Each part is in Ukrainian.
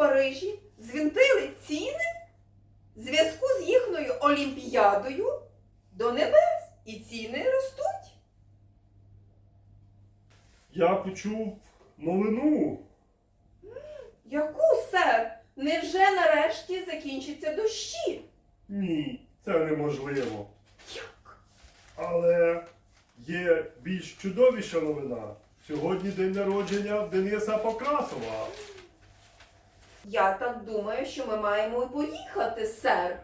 Парижі звінтили ціни в зв'язку з їхньою олімпіадою до небес. І ціни ростуть. Я почув новину. Яку, сер? Невже нарешті закінчаться дощі? Ні, це неможливо. Як? Але є більш чудовіша новина. Сьогодні день народження Дениса Покрасова. Я так думаю, що ми маємо і поїхати, сер.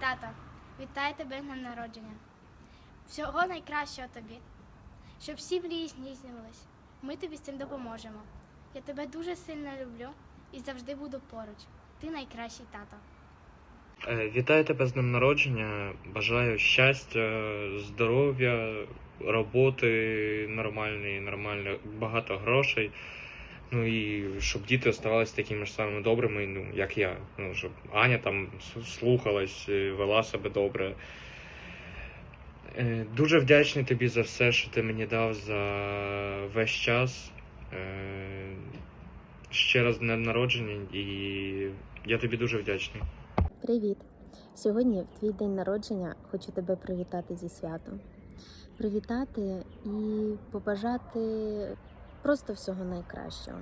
Тато, вітаю тебе з днем народження. Всього найкращого тобі. Щоб всі мрії здійснювались. Ми тобі з цим допоможемо. Я тебе дуже сильно люблю і завжди буду поруч. Ти найкращий тато. Е, Вітаю тебе з днем народження. Бажаю щастя, здоров'я, роботи нормальної, нормально, багато грошей. Ну і щоб діти оставалися такими ж самими добрими, ну як я. Ну, щоб Аня там слухалась, е, вела себе добре. Е, Дуже вдячний тобі за все, що ти мені дав за весь час. Е, Ще раз днем народження, і я тобі дуже вдячний. Привіт! Сьогодні, в твій день народження, хочу тебе привітати зі святом. Привітати і побажати просто всього найкращого.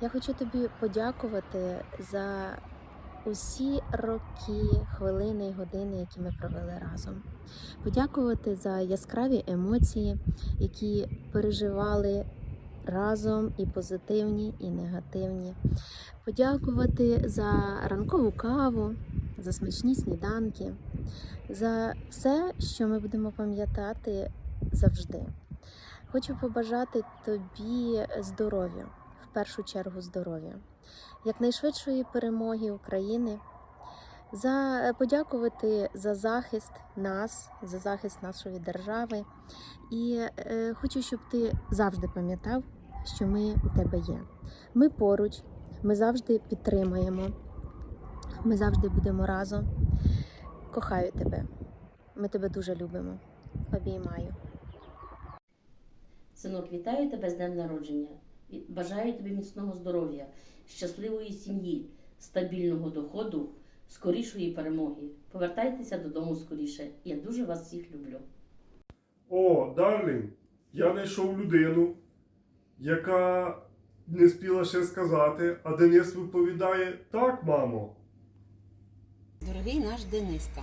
Я хочу тобі подякувати за усі роки, хвилини і години, які ми провели разом. Подякувати за яскраві емоції, які переживали разом і позитивні, і негативні. Подякувати за ранкову каву, за смачні сніданки, за все, що ми будемо пам'ятати завжди. Хочу побажати тобі здоров'я, в першу чергу здоров'я, якнайшвидшої перемоги України, за подякувати за захист нас, за захист нашої держави. І е, хочу, щоб ти завжди пам'ятав, що ми у тебе є. Ми поруч, ми завжди підтримаємо. Ми завжди будемо разом. Кохаю тебе. Ми тебе дуже любимо. Обіймаю. Синок, вітаю тебе з днем народження. Бажаю тобі міцного здоров'я, щасливої сім'ї, стабільного доходу, скорішої перемоги. Повертайтеся додому скоріше. Я дуже вас всіх люблю. О, Дарлін, я знайшов людину, яка не спіла ще сказати, а Денис відповідає так, мамо. Дорогий наш Дениска,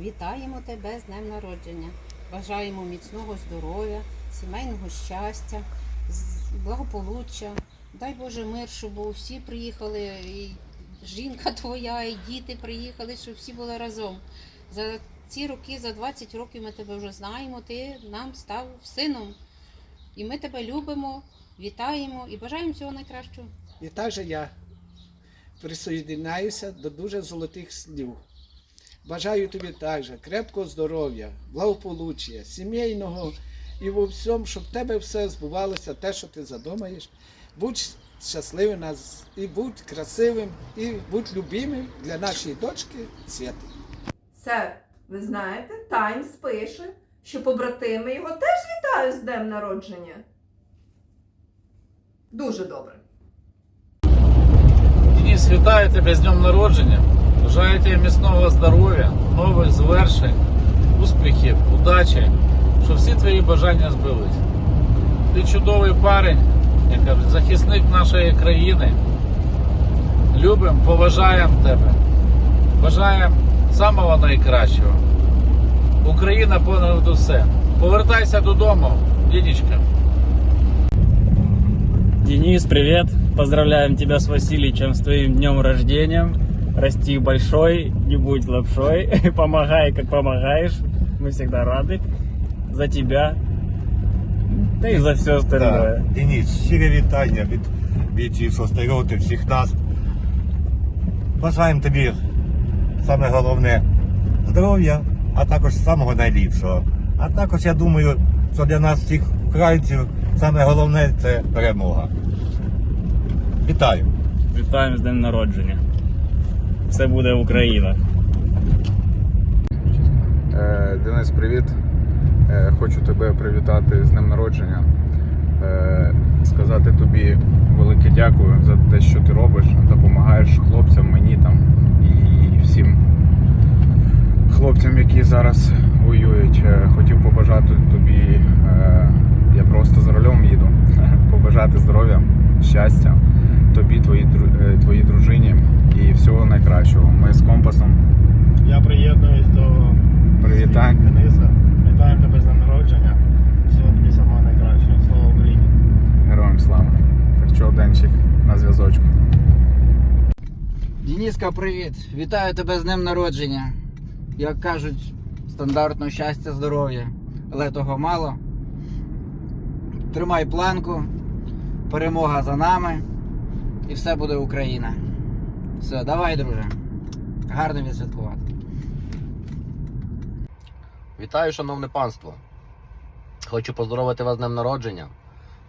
вітаємо тебе з днем народження. Бажаємо міцного здоров'я, сімейного щастя, благополуччя. Дай Боже мир, щоб всі приїхали, і жінка твоя, і діти приїхали, щоб всі були разом. За ці роки, за 20 років ми тебе вже знаємо, ти нам став сином. І ми тебе любимо, вітаємо і бажаємо всього найкращого. І також я присоєдиняюся до дуже золотих слів. Бажаю тобі також крепкого здоров'я, благополуччя, сімейного і во всьому, щоб в тебе все збувалося, те, що ти задумаєш. Будь щасливим нас і будь красивим, і будь любимим для нашої дочки Святи. Сер, ви знаєте, Таймс пише, що побратими його теж вітають з днем народження. Дуже добре. Денис, вітаю тебе з днем народження. Бажаю тебе міцного здоров'я, нових звершень, успіхів, удачі, щоб всі твої бажання збились. Ти чудовий парень, як кажуть, захисник нашої країни. любимо, поважаємо тебе. Бажаємо самого найкращого. Україна понад усе. Повертайся додому, дідічка. Денис, привет! Поздравляем тебя с Васильичем, с твоим днем рождения. Расти большой, не будь лапшой. Помогай, как помогаешь. Мы всегда рады за тебя. Да и за все остальное. Так, Денис, щире вітання від бійців шостої роти, всіх нас. Бажаємо тобі саме головне здоров'я, а також самого найліпшого. А також я думаю, що для нас всіх українців саме головне це перемога. Вітаю! Вітаємо з днем народження. Все буде Україна. Е, Денис, привіт. Е, Хочу тебе привітати з днем народження. Е, Сказати тобі велике дякую за те, що ти робиш, допомагаєш хлопцям, мені там і всім хлопцям, які зараз воюють. Е, Хотів побажати тобі, я просто за рулем їду, побажати здоров'я, щастя тобі, твоїй е, дружині і всього найкращого. Ми з компасом Я приєднуюсь до привітань. Дениса. Вітаю тебе з днем народження. Всього тобі самого найкращого. Слава Україні! Героям слава. Так що Денчик на зв'язочку. Дініска, привіт! Вітаю тебе з днем народження. Як кажуть, стандартно щастя, здоров'я, але того мало. Тримай планку, перемога за нами і все буде Україна. Все, давай, друже. Гарно відсвяткувати. Вітаю, шановне панство. Хочу поздоровити вас з днем народження,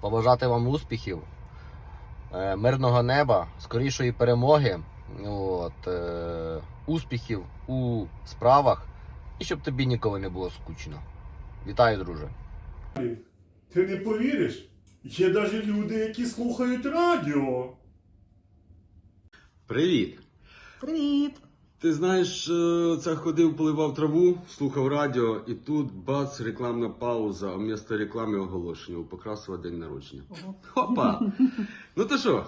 побажати вам успіхів, е, мирного неба, скорішої перемоги, от, е, успіхів у справах і щоб тобі ніколи не було скучно. Вітаю, друже. Ти не повіриш? Є навіть люди, які слухають радіо. Привіт. Привіт! Ти знаєш, це ходив, поливав траву, слухав радіо, і тут бац, рекламна пауза, а вмісто реклами оголошення у Покрасова день народження. Хопа! Ну то що?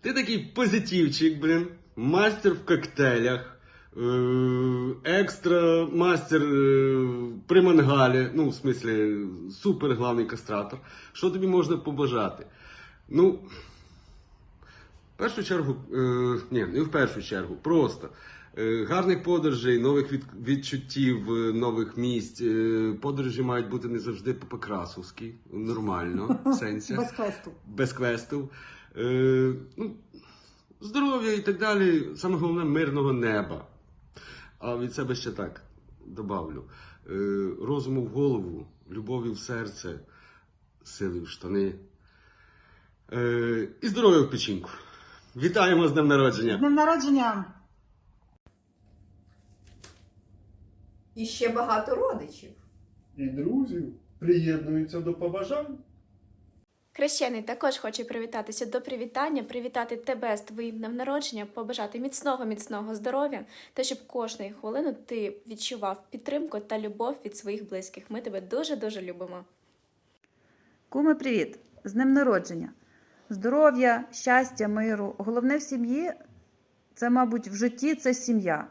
Ти такий позитивчик, блін, мастер в коктейлях, е, екстра мастер е, при мангалі, ну, в смислі, супер главний кастратор. Що тобі можна побажати? Ну, в першу чергу, е, ні, не в першу чергу, просто гарних подорожей, нових відчуттів, е, нових місць. Е, подорожі мають бути не завжди по Покрасовськи, нормально, в сенсі. Без квесту. Без квестів. Е, ну, здоров'я і так далі. Саме головне мирного неба. А від себе ще так добавлю: е, розуму в голову, любові в серце, сили в штани. Е, і здоров'я в печінку. Вітаємо з днем народження! днем народження! І ще багато родичів. І друзів приєднуються до побажань. Хрещений також хоче привітатися до привітання, привітати тебе з твоїм днем народження, побажати міцного, міцного здоров'я та щоб кожної хвилини ти відчував підтримку та любов від своїх близьких. Ми тебе дуже дуже любимо. Куми, привіт! З днем народження! Здоров'я, щастя, миру. Головне в сім'ї це, мабуть, в житті це сім'я.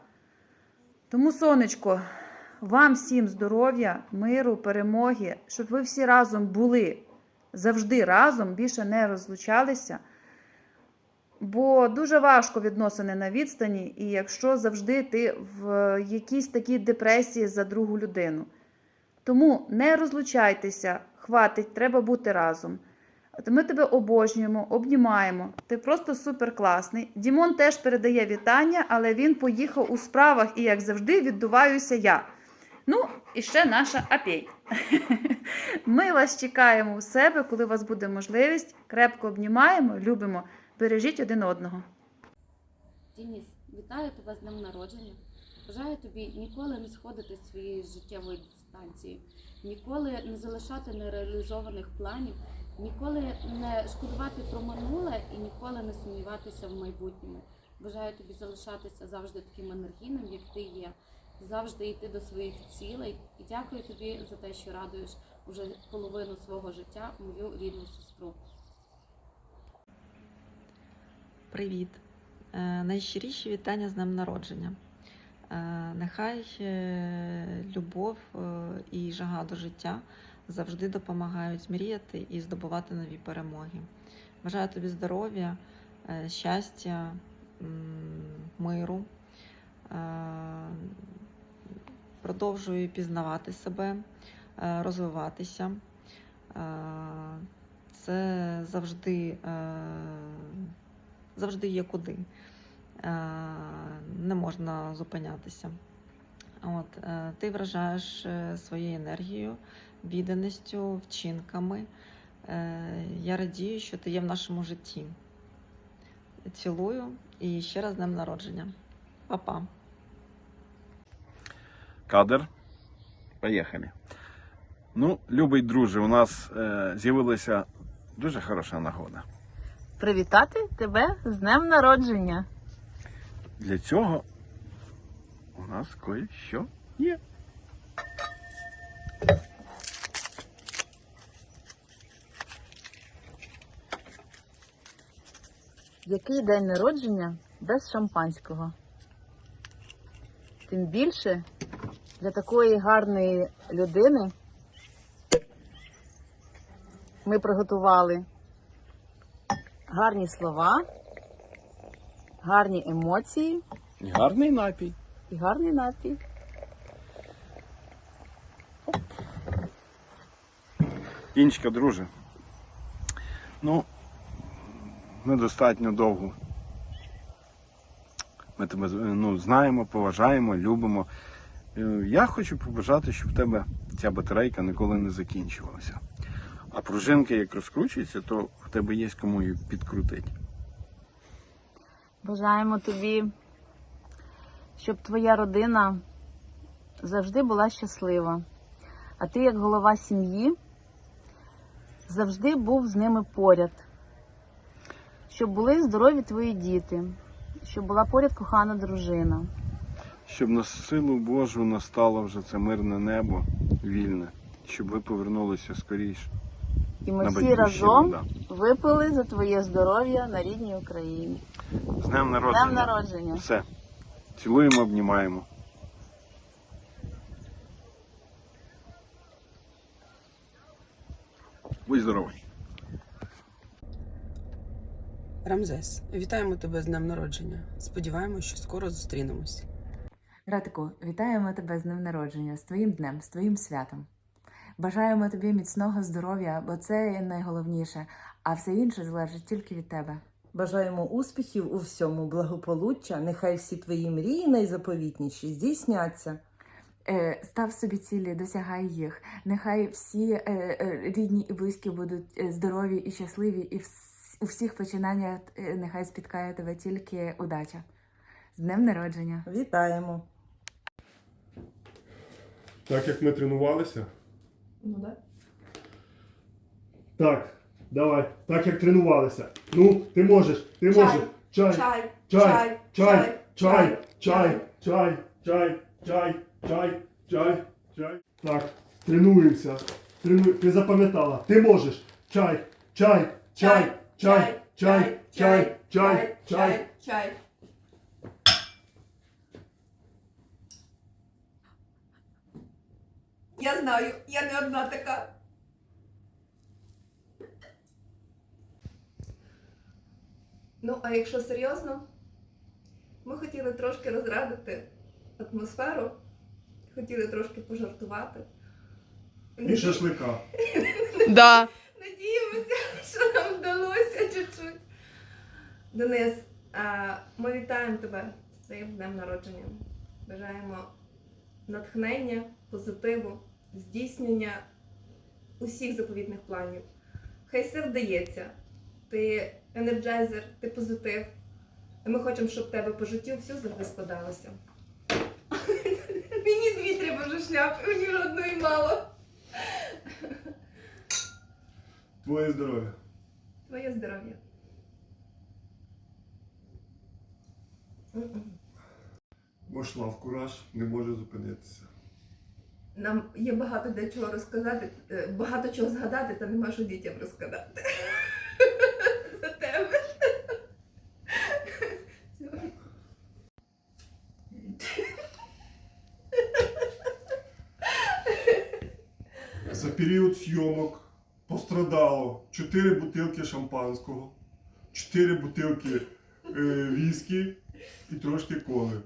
Тому, сонечко, вам всім здоров'я, миру, перемоги, щоб ви всі разом були завжди разом, більше не розлучалися. Бо дуже важко відносини на відстані, і якщо завжди ти в якійсь такій депресії за другу людину. Тому не розлучайтеся, хватить, треба бути разом. Ми тебе обожнюємо, обнімаємо. Ти просто супер класний. Дімон теж передає вітання, але він поїхав у справах і, як завжди, віддуваюся я. Ну, і ще наша апей. Ми вас чекаємо у себе, коли у вас буде можливість. Крепко обнімаємо, любимо. Бережіть один одного. Дініс, вітаю тебе з днем народження. Бажаю тобі ніколи не сходити з своєї життєвої дистанції, ніколи не залишати нереалізованих планів, ніколи не шкодувати про минуле і ніколи не сумніватися в майбутньому. Бажаю тобі залишатися завжди таким енергійним, як ти є, завжди йти до своїх цілей. І дякую тобі за те, що радуєш уже половину свого життя мою рідну сестру. Привіт! Е, Найщиріші вітання з днем народження. Е, Нехай е, любов і жага до життя завжди допомагають мріяти і здобувати нові перемоги. Бажаю тобі здоров'я, щастя, миру. Продовжую пізнавати себе, е, розвиватися. Е, Це завжди, е, завжди є куди. Не можна зупинятися. От, ти вражаєш своєю енергією, відданістю, вчинками. Я радію, що ти є в нашому житті. Цілую і ще раз з днем народження. Па-па. Кадр. Поїхали. Ну, любий друже, у нас е, з'явилася дуже хороша нагода. Привітати тебе з днем народження. Для цього у нас кое-що є. Який день народження без шампанського? Тим більше для такої гарної людини ми приготували гарні слова, гарні емоції І гарний напій. і гарний напій. Інчка, друже. Ну, недостатньо довго. Ми тебе ну, знаємо, поважаємо, любимо. Е, Я хочу побажати, щоб в тебе ця батарейка ніколи не закінчувалася. А пружинки, як розкручуються, то в тебе є кому її підкрутити. Бажаємо тобі, щоб твоя родина завжди була щаслива. А ти, як голова сім'ї, завжди був з ними поряд. Щоб були здорові твої діти, щоб була поряд кохана дружина. Щоб на силу Божу настало вже це мирне небо вільне, щоб ви повернулися скоріше. І ми На всі разом да. випили за твоє здоров'я на рідній Україні. З днем народження. З днем народження. Все. Цілуємо, обнімаємо. Будь здоровий. Рамзес, вітаємо тебе з днем народження. Сподіваємось, що скоро зустрінемось. Братику, вітаємо тебе з днем народження, з твоїм днем, з твоїм святом. Бажаємо тобі міцного здоров'я, бо це найголовніше, а все інше залежить тільки від тебе. Бажаємо успіхів у всьому, благополуччя. Нехай всі твої мрії найзаповітніші здійсняться. Е, став собі цілі, досягай їх. Нехай всі е, е, рідні і близькі будуть здорові і щасливі, і вс- у всіх починаннях нехай спіткає тебе тільки удача. З днем народження! Вітаємо! Так як ми тренувалися. Ну да. Так, давай. Так як тренувалися. Ну, ти можеш, ти можеш. Чай, чай, чай, чай, чай, чай, чай, чай, чай, чай, чай, чай. Так, тренуємося. Трену... Ти запам'ятала. Ти можеш. Чай, чай, чай, чай, чай, чай, чай, чай. чай. Я знаю, я не одна така. Ну, а якщо серйозно, ми хотіли трошки розрадити атмосферу, хотіли трошки пожартувати. І шашлика. Да. Надіємося, що нам вдалося чуть-чуть. Денис, ми вітаємо тебе з твоїм днем народження. Бажаємо натхнення, позитиву, здійснення усіх заповітних планів. Хай все вдається. Ти енерджайзер, ти позитив. І ми хочемо, щоб в тебе по життю все завжди складалося. Мені дві треба вже шляпи, мені одної мало. Твоє здоров'я. Твоє здоров'я. М-м. Вошла в кураж, не може зупинитися. Нам є багато де чого розказати, е, багато чого згадати, та нема що дітям розказати. За тебе. За період зйомок пострадало 4 бутилки шампанського, 4 бутилки е, віскі і трошки коли.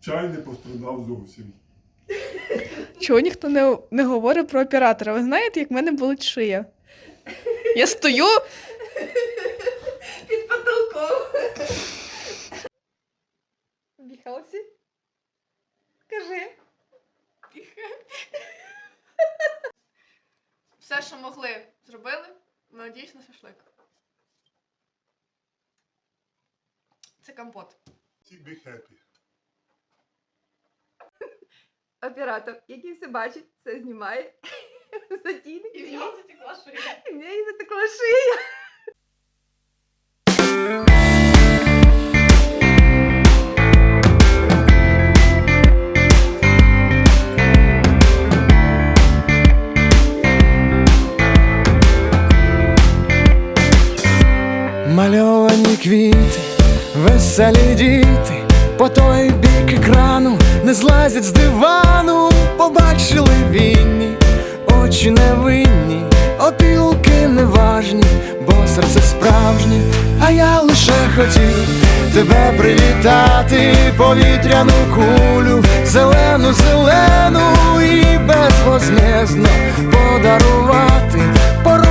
Чай не пострадав зовсім. Чого ніхто не, не говорить про оператора? Ви знаєте, як в мене болить шия? Я стою. Під потолком. Біхалсі? Кажи. Все, що могли, зробили. Надіюсь на шашлик. Це компот. Be happy. Оператор, який все бачить, все знімає. Затійник. І в нього затекла шия. І в неї затекла шия. Мальовані квіти, веселі діти, по той бік екрану не злазять з дивану, побачили вінні, очі невинні, опілки неважні, бо серце справжнє, а я лише хотів тебе привітати, повітряну кулю, зелену, зелену і безвозмездно подарувати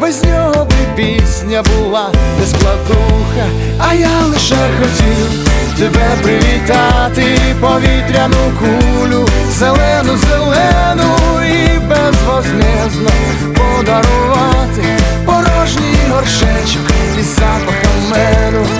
без нього би пісня була не складуха, а я лише хотів тебе привітати, повітряну кулю, зелену, зелену і безвозмездно подарувати порожній горшечок із запахом меду.